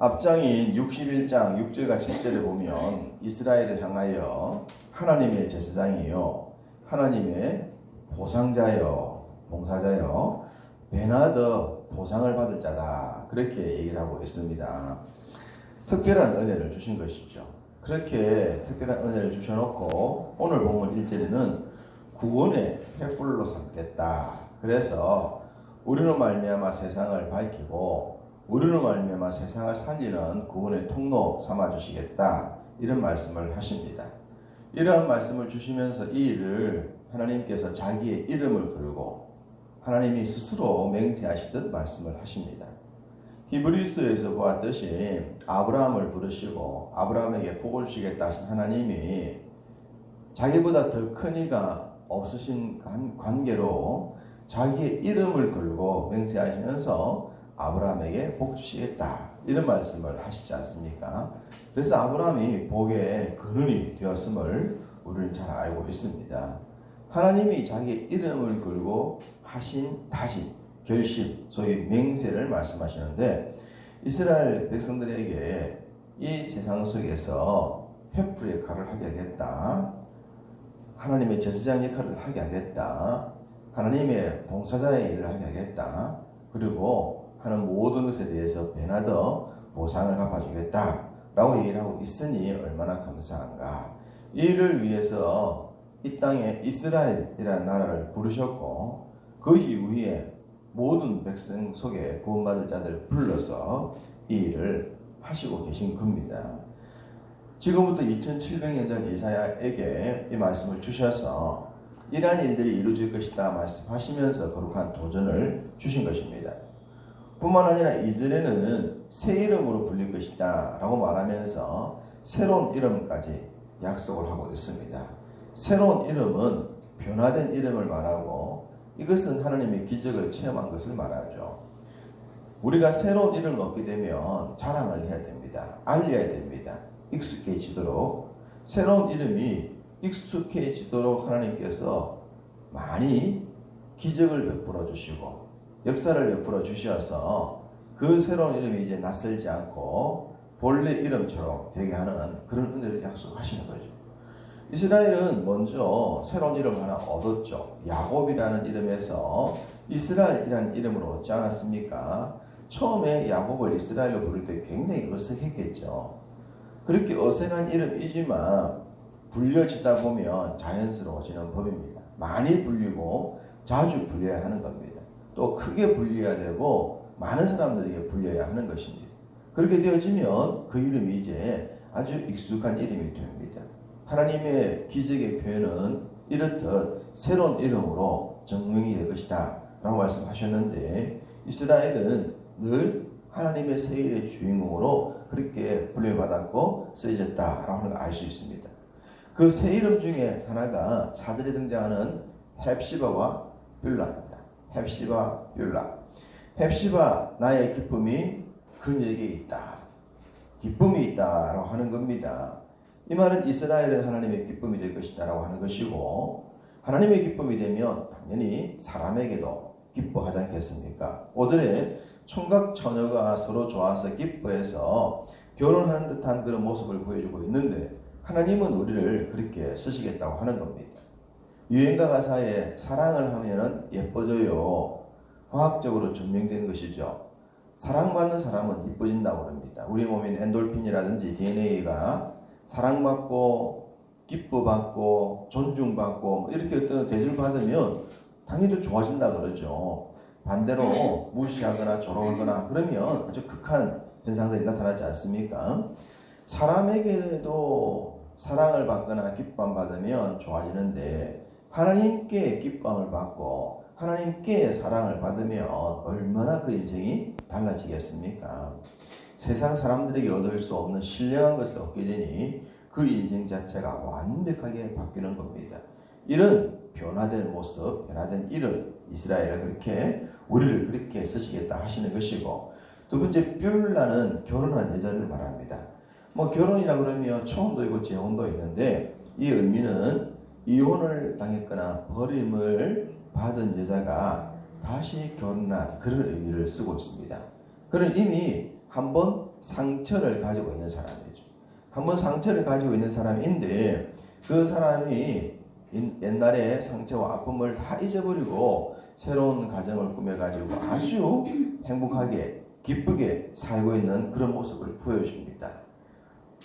앞장인 61장 6절과 7절에 보면 이스라엘을 향하여 하나님의 제사장이요 하나님의 보상자요 봉사자요 베나더 보상을 받을 자다 그렇게 얘기를 하고 있습니다. 특별한 은혜를 주신 것이죠. 그렇게 특별한 은혜를 주셔놓고 오늘 본문 1절에는 구원의 횃불로 삼겠다. 그래서 우리로 말미암아 세상을 밝히고 우리로 말미암아 세상을 살리는 구원의 통로 삼아 주시겠다. 이런 말씀을 하십니다. 이러한 말씀을 주시면서 이 일을 하나님께서 자기의 이름을 걸고 하나님이 스스로 맹세하시듯 말씀을 하십니다. 히브리스에서 보았듯이 아브라함을 부르시고 아브라함에게 복을 주시겠다 하신 하나님이 자기보다 더 큰 이가 없으신 관- 관계로 자기의 이름을 걸고 맹세하시면서 아브라함에게 복 주시겠다 이런 말씀을 하시지 않습니까? 그래서 아브라함이 복의 근원이 되었음을 우리는 잘 알고 있습니다. 하나님이 자기의 이름을 걸고 하신 다신 결심, 소위 맹세를 말씀하시는데 이스라엘 백성들에게 이 세상 속에서 횃불의 역할을 하게 하겠다. 하나님의 제사장 역할을 하게 하겠다. 하나님의 봉사자의 일을 하게 하겠다. 그리고 하는 모든 것에 대해서 베나더 보상을 갚아주겠다. 라고 얘기를 하고 있으니 얼마나 감사한가. 이 일을 위해서 이 땅에 이스라엘이라는 나라를 부르셨고 그 이후에 모든 백성 속에 구원받을 자들을 불러서 이 일을 하시고 계신 겁니다. 지금부터 2700년 전 이사야에게 이 말씀을 주셔서 이러한 일들이 이루어질 것이다 말씀하시면서 거룩한 도전을 주신 것입니다. 뿐만 아니라 이스라엘은 새 이름으로 불릴 것이다 라고 말하면서 새로운 이름까지 약속을 하고 있습니다. 새로운 이름은 변화된 이름을 말하고 이것은 하나님의 기적을 체험한 것을 말하죠. 우리가 새로운 이름을 얻게 되면 자랑을 해야 됩니다. 알려야 됩니다. 익숙해지도록 새로운 이름이 익숙해지도록 하나님께서 많이 기적을 베풀어 주시고 역사를 베풀어 주셔서 그 새로운 이름이 이제 낯설지 않고 본래 이름처럼 되게 하는 그런 은혜를 약속하시는 거죠. 이스라엘은 먼저 새로운 이름 하나 얻었죠. 야곱이라는 이름에서 이스라엘이라는 이름을 얻지 않았습니까? 처음에 야곱을 이스라엘로 부를 때 굉장히 어색했겠죠. 그렇게 어색한 이름이지만 불려지다 보면 자연스러워지는 법입니다. 많이 불리고 자주 불려야 하는 겁니다. 또 크게 불려야 되고 많은 사람들에게 불려야 하는 것입니다. 그렇게 되어지면 그 이름이 이제 아주 익숙한 이름이 됩니다. 하나님의 기적의 표현은 이렇듯 새로운 이름으로 증명이 될 것이다 라고 말씀하셨는데 이스라엘은 늘 하나님의 새 일의 주인공으로 그렇게 불려받았고 쓰여졌다 라고 하는 걸 알 수 있습니다. 그새 이름 중에 하나가 사절에 등장하는 헵시바와 뷸라입니다. 헵시바, 뷸라. 헵시바 나의 기쁨이 그녀에게 있다. 기쁨이 있다라고 하는 겁니다. 이 말은 이스라엘은 하나님의 기쁨이 될 것이다라고 하는 것이고 하나님의 기쁨이 되면 당연히 사람에게도 기뻐하지 않겠습니까? 오늘의 총각 처녀가 서로 좋아서 기뻐해서 결혼하는 듯한 그런 모습을 보여주고 있는데 하나님은 우리를 그렇게 쓰시겠다고 하는 겁니다. 유행가 가사에 사랑을 하면 예뻐져요. 과학적으로 증명된 것이죠. 사랑받는 사람은 이뻐진다고 합니다. 우리 몸인 엔돌핀이라든지 DNA가 사랑받고 기뻐받고 존중받고 뭐 이렇게 어떤 대접을 받으면 당연히 좋아진다 그러죠. 반대로 무시하거나 조롱하거나 그러면 아주 극한 현상들이 나타나지 않습니까? 사람에게도 사랑을 받거나 기쁨 받으면 좋아지는데 하나님께 기쁨을 받고 하나님께 사랑을 받으면 얼마나 그 인생이 달라지겠습니까? 세상 사람들에게 얻을 수 없는 신령한 것을 얻게 되니 그 인생 자체가 완벽하게 바뀌는 겁니다. 이런 변화된 모습, 변화된 이름, 이스라엘을 그렇게 우리를 그렇게 쓰시겠다 하시는 것이고 두 번째 뷸라는 결혼한 여자를 말합니다. 뭐 결혼이라 그러면 초혼도 있고 재혼도 있는데 이 의미는 이혼을 당했거나 버림을 받은 여자가 다시 결혼한 그런 의미를 쓰고 있습니다. 그는 이미 한 번 상처를 가지고 있는 사람이죠. 한 번 상처를 가지고 있는 사람인데 그 사람이 인- 옛날에 상처와 아픔을 다 잊어버리고 새로운 가정을 꾸며가지고 아주 행복하게 기쁘게 살고 있는 그런 모습을 보여줍니다.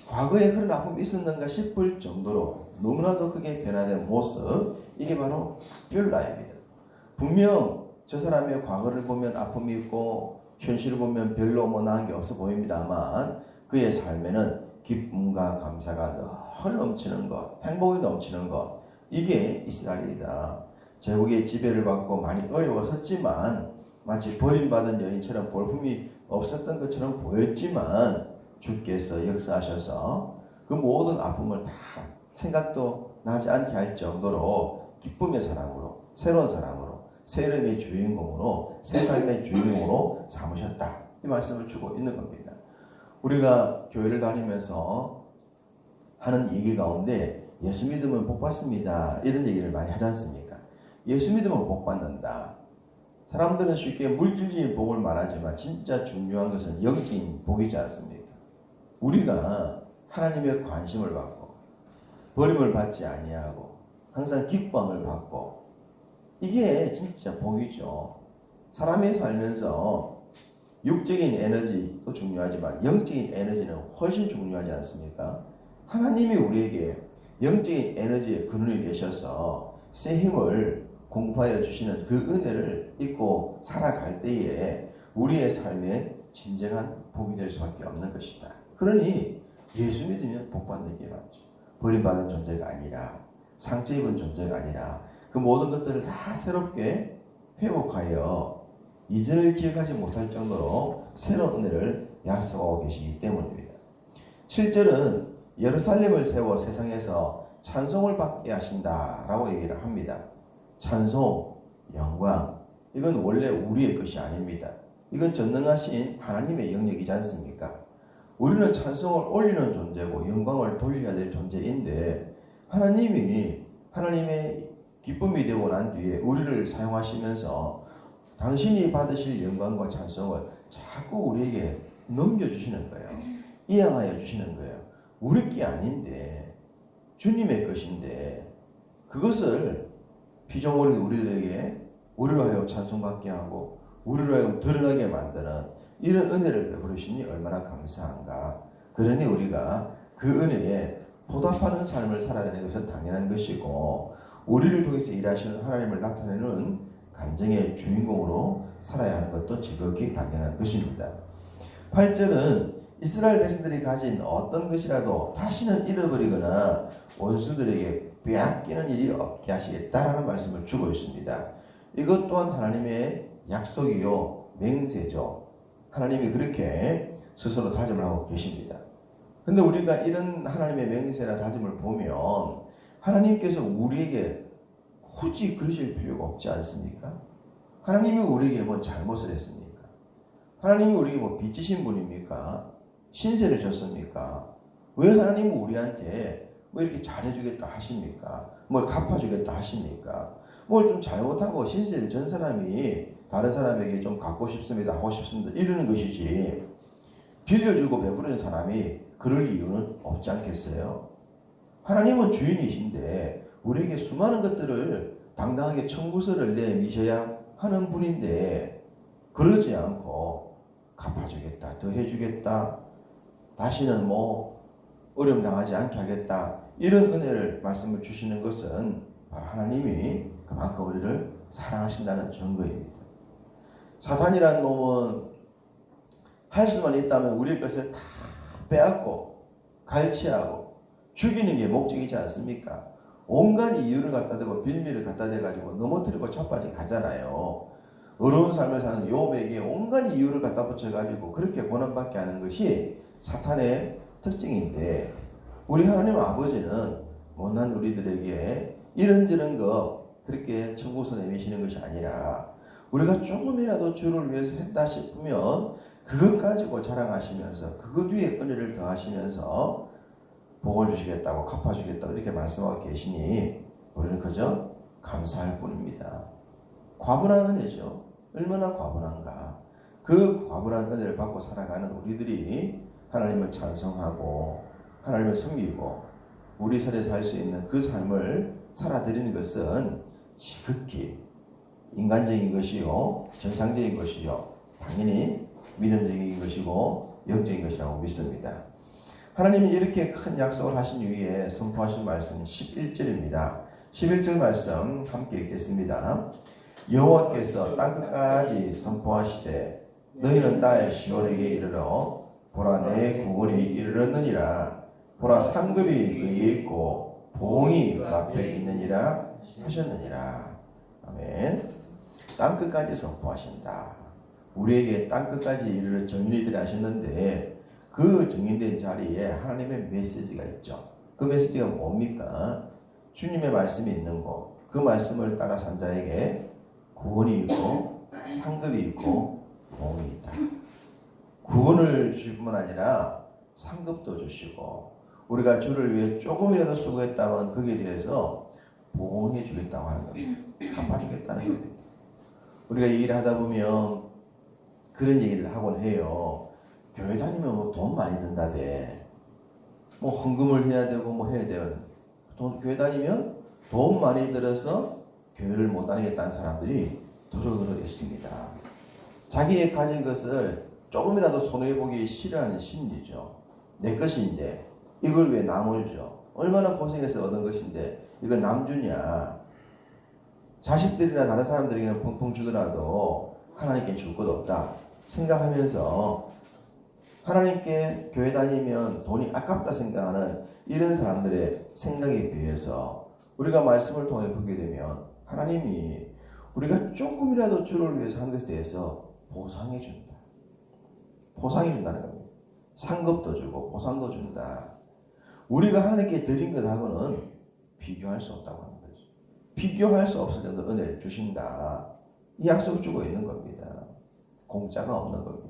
과거에 그런 아픔이 있었는가 싶을 정도로 너무나도 크게 변화된 모습 이게 바로 뷰라입니다. 분명 저 사람의 과거를 보면 아픔이 있고 현실을 보면 별로 뭐 나은 게 없어 보입니다만 그의 삶에는 기쁨과 감사가 늘 넘치는 것, 행복이 넘치는 것 이게 이스라엘이다. 제국의 지배를 받고 많이 어려웠었지만 마치 버림받은 여인처럼 볼품이 없었던 것처럼 보였지만 주께서 역사하셔서 그 모든 아픔을 다 생각도 나지 않게 할 정도로 기쁨의 사람으로 새로운 사람으로 새 이름의 주인공으로 새 삶의 주인공으로 삼으셨다 이 말씀을 주고 있는 겁니다. 우리가 교회를 다니면서 하는 얘기 가운데 예수 믿으면 복 받습니다 이런 얘기를 많이 하지 않습니까? 예수 믿으면 복 받는다. 사람들은 쉽게 물질적인 복을 말하지만 진짜 중요한 것은 영적인 복이지 않습니까? 우리가 하나님의 관심을 받고 버림을 받지 아니하고 항상 기쁨을 받고 이게 진짜 복이죠. 사람이 살면서 육적인 에너지도 중요하지만 영적인 에너지는 훨씬 중요하지 않습니까? 하나님이 우리에게 영적인 에너지의 근원이 되셔서 새 힘을 공급하여 주시는 그 은혜를 잊고 살아갈 때에 우리의 삶에 진정한 복이 될 수밖에 없는 것이다. 그러니 예수 믿으면 복 받는 게 맞죠. 버림받은 존재가 아니라 상처 입은 존재가 아니라 그 모든 것들을 다 새롭게 회복하여 이전을 기억하지 못할 정도로 새로운 은혜를 약속하고 계시기 때문입니다. 7절은 예루살렘을 세워 세상에서 찬송을 받게 하신다 라고 얘기를 합니다. 찬송, 영광, 이건 원래 우리의 것이 아닙니다. 이건 전능하신 하나님의 영역이지 않습니까? 우리는 찬송을 올리는 존재고 영광을 돌려야 될 존재인데 하나님이 하나님의 기쁨이 되고 난 뒤에 우리를 사용하시면서 당신이 받으실 영광과 찬송을 자꾸 우리에게 넘겨주시는 거예요. 이양하여 주시는 거예요. 우리 게 아닌데 주님의 것인데 그것을 피조물인 우리들에게 우리로 하여 찬송받게 하고 우리로 하여 드러나게 만드는 이런 은혜를 베풀으시니 얼마나 감사한가. 그러니 우리가 그 은혜에 보답하는 삶을 살아야 되는 것은 당연한 것이고 우리를 통해서 일하시는 하나님을 나타내는 간증의 주인공으로 살아야 하는 것도 지극히 당연한 것입니다. 8절은 이스라엘 백성들이 가진 어떤 것이라도 다시는 잃어버리거나 원수들에게 빼앗기는 일이 없게 하시겠다라는 말씀을 주고 있습니다. 이것 또한 하나님의 약속이요 맹세죠. 하나님이 그렇게 스스로 다짐을 하고 계십니다. 근데 우리가 이런 하나님의 맹세나 다짐을 보면 하나님께서 우리에게 굳이 그러실 필요가 없지 않습니까? 하나님이 우리에게 뭐 잘못을 했습니까? 하나님이 우리에게 뭐 빚지신 분입니까? 신세를 졌습니까? 왜 하나님은 우리한테 뭐 이렇게 잘해주겠다 하십니까? 뭘 갚아주겠다 하십니까? 뭘 좀 잘못하고 신세를 전 사람이 다른 사람에게 좀 갖고 싶습니다, 하고 싶습니다, 이러는 것이지. 빌려주고 베푸는 사람이 그럴 이유는 없지 않겠어요? 하나님은 주인이신데 우리에게 수많은 것들을 당당하게 청구서를 내미셔야 하는 분인데 그러지 않고 갚아주겠다, 더 해주겠다, 다시는 뭐 어려움 당하지 않게 하겠다 이런 은혜를 말씀을 주시는 것은 바로 하나님이 그만큼 우리를 사랑하신다는 증거입니다. 사탄이란 놈은 할 수만 있다면 우리의 것을 다 빼앗고 갈취하고 죽이는 게 목적이지 않습니까? 온갖 이유를 갖다 대고 빌미를 갖다 대가지고 넘어뜨리고 자빠지게 하잖아요. 어려운 삶을 사는 욥에게 온갖 이유를 갖다 붙여가지고 그렇게 고난받게 하는 것이 사탄의 특징인데 우리 하나님 아버지는 못난 우리들에게 이런저런 거 그렇게 청구서 내미시는 것이 아니라 우리가 조금이라도 주를 위해서 했다 싶으면 그것 가지고 자랑하시면서 그것 위에 은혜를 더하시면서 복을 주시겠다고 갚아주겠다고 이렇게 말씀하고 계시니 우리는 그저 감사할 뿐입니다. 과분한 은혜죠. 얼마나 과분한가. 그 과분한 은혜를 받고 살아가는 우리들이 하나님을 찬송하고 하나님을 섬기고 우리 설에 살 수 있는 그 삶을 살아드리는 것은 지극히 인간적인 것이요 정상적인 것이요 당연히 믿음적인 것이고 영적인 것이라고 믿습니다. 하나님이 이렇게 큰 약속을 하신 이후에 선포하신 말씀 11절입니다. 11절 말씀 함께 읽겠습니다. 여호와께서 땅 끝까지 선포하시되 너희는 딸 시온에게 이르러 보라 내 구원이 이르렀느니라 보라 상급이 그에 있고 보응이 그 앞에 있느니라 하셨느니라 아멘 땅 끝까지 선포하신다 우리에게 땅 끝까지 이르러 정인이들이 하셨는데 그 정인된 자리에 하나님의 메시지가 있죠 그 메시지가 뭡니까 주님의 말씀이 있는 곳그 말씀을 따라 산 자에게 구원이 있고 상급이 있고 보응이 있다. 구원을 주실 뿐만 아니라 상급도 주시고 우리가 주를 위해 조금이라도 수고했다면 거기에 대해서 보응해 주겠다고 하는 겁니다. 갚아주겠다는 겁니다. 우리가 이 일을 하다 보면 그런 얘기를 하곤 해요. 교회 다니면 뭐 돈 많이 든다대. 뭐 헌금을 해야 되고 뭐 해야 돼요. 돈, 교회 다니면 돈 많이 들어서 교회를 못 다니겠다는 사람들이 더러더러 있습니다. 자기의 가진 것을 조금이라도 손해보기 싫어하는 심리죠. 내 것인데 이걸 왜 남을 줘? 얼마나 고생해서 얻은 것인데 이거 남 주냐? 자식들이나 다른 사람들에게는 펑펑 주더라도 하나님께 줄 것 없다 생각하면서 하나님께 교회 다니면 돈이 아깝다 생각하는 이런 사람들의 생각에 비해서 우리가 말씀을 통해 보게 되면 하나님이 우리가 조금이라도 주를 위해서 한 것에 대해서 보상해 준다. 보상해 준다는 겁니다. 상급도 주고 보상도 준다. 우리가 하나님께 드린 것하고는 비교할 수 없다고 거죠. 비교할 수 없을 정도 은혜를 주신다. 이 약속을 주고 있는 겁니다. 공짜가 없는 겁니다.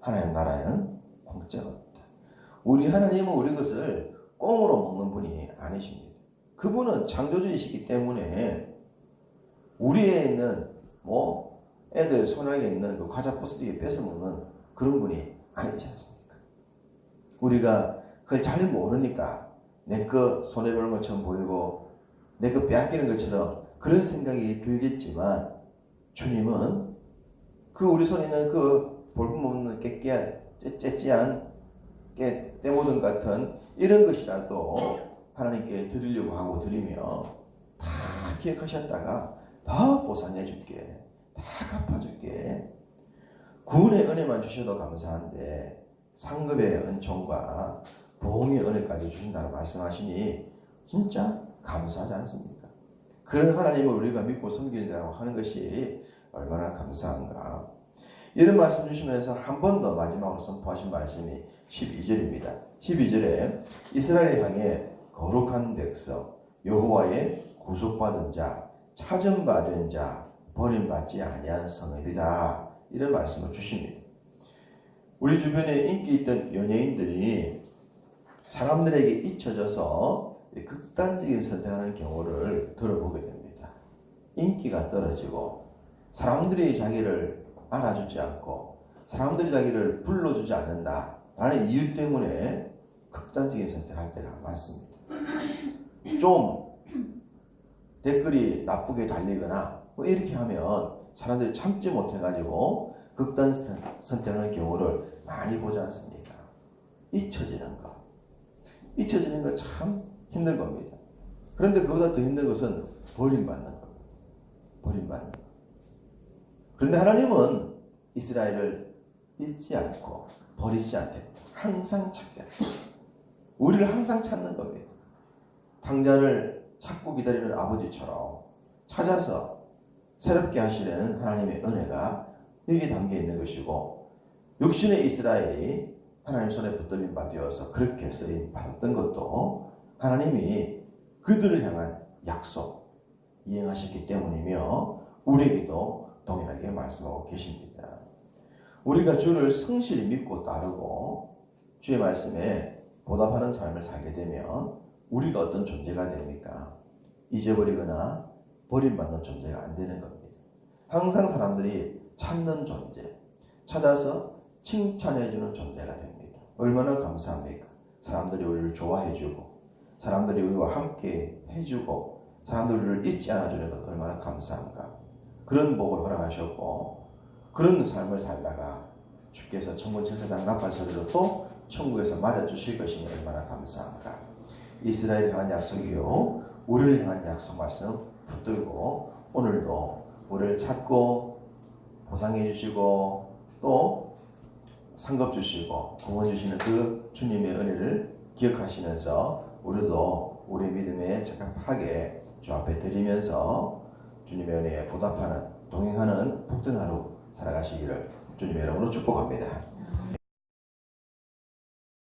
하나님 나라에는 공짜가 없다. 우리 하나님은 우리 것을 꽁으로 먹는 분이 아니십니다. 그분은 창조주이시기 때문에 우리에 있는 뭐 애들 손안에 있는 그 과자 부스러기 뺏어 먹는 그런 분이 아니지 않습니까? 우리가 그걸 잘 모르니까 내 거 손해보는 것처럼 보이고 내거 빼앗기는 것처럼 그런 생각이 들겠지만 주님은 그 우리 손에 있는 그 볼품없는 깨끼한 째째한 깨 때모든 같은 이런 것이라도 하나님께 드리려고 하고 드리며 다 기억하셨다가 다 보상해 줄게. 다 갚아줄게. 구원의 은혜만 주셔도 감사한데 상급의 은총과 보응의 은혜까지 주신다고 말씀하시니 진짜 감사하지 않습니까? 그런 하나님을 우리가 믿고 섬기려고 하는 것이 얼마나 감사한가. 이런 말씀 주시면서 한 번 더 마지막으로 선포하신 말씀이 12절입니다. 12절에 이스라엘 향해 거룩한 백성 여호와의 구속받은 자 찾음받은 자 버림받지 아니한 성읍이다. 이런 말씀을 주십니다. 우리 주변에 인기 있던 연예인들이 사람들에게 잊혀져서 극단적인 선택하는 경우를 들어보게 됩니다. 인기가 떨어지고 사람들이 자기를 알아주지 않고 사람들이 자기를 불러주지 않는다 라는 이유 때문에 극단적인 선택을 할 때가 많습니다. 좀 댓글이 나쁘게 달리거나 뭐 이렇게 하면 사람들이 참지 못해가지고 극단 선택하는 경우를 많이 보지 않습니까? 잊혀지는 거. 잊혀지는 거 참 힘든 겁니다. 그런데 그보다 더 힘든 것은 버림받는 겁니다. 버림받는 거. 그런데 하나님은 이스라엘을 잊지 않고 버리지 않겠다. 항상 찾겠다. 우리를 항상 찾는 겁니다. 당자를 찾고 기다리는 아버지처럼 찾아서 새롭게 하시려는 하나님의 은혜가 여기 담겨 있는 것이고 육신의 이스라엘이 하나님 손에 붙들린 바 되어서 그렇게 쓰임 받았던 것도 하나님이 그들을 향한 약속 이행하셨기 때문이며 우리에게도 동일하게 말씀하고 계십니다. 우리가 주를 성실히 믿고 따르고 주의 말씀에 보답하는 삶을 살게 되면 우리가 어떤 존재가 됩니까? 잊어버리거나 버림받는 존재가 안 되는 겁니다. 항상 사람들이 찾는 존재, 찾아서 칭찬해주는 존재가 됩니다. 얼마나 감사합니까? 사람들이 우리를 좋아해주고, 사람들이 우리와 함께 해주고, 우리를 잊지 않아주는 것 얼마나 감사한가. 그런 복을 허락하셨고, 그런 삶을 살다가 주께서 천군 천사장 나팔 소리로 또 천국에서 맞아주실 것이니 얼마나 감사한가. 이스라엘 향한 약속이요. 우리를 향한 약속 말씀 붙들고 오늘도 우리를 찾고 보상해 주시고 또 상급 주시고 구원 주시는 그 주님의 은혜를 기억하시면서 우리도 우리 믿음에 적합하게 주 앞에 드리면서 주님의 은혜에 보답하는 동행하는 복된 하루 살아가시기를 주님의 이름으로 축복합니다.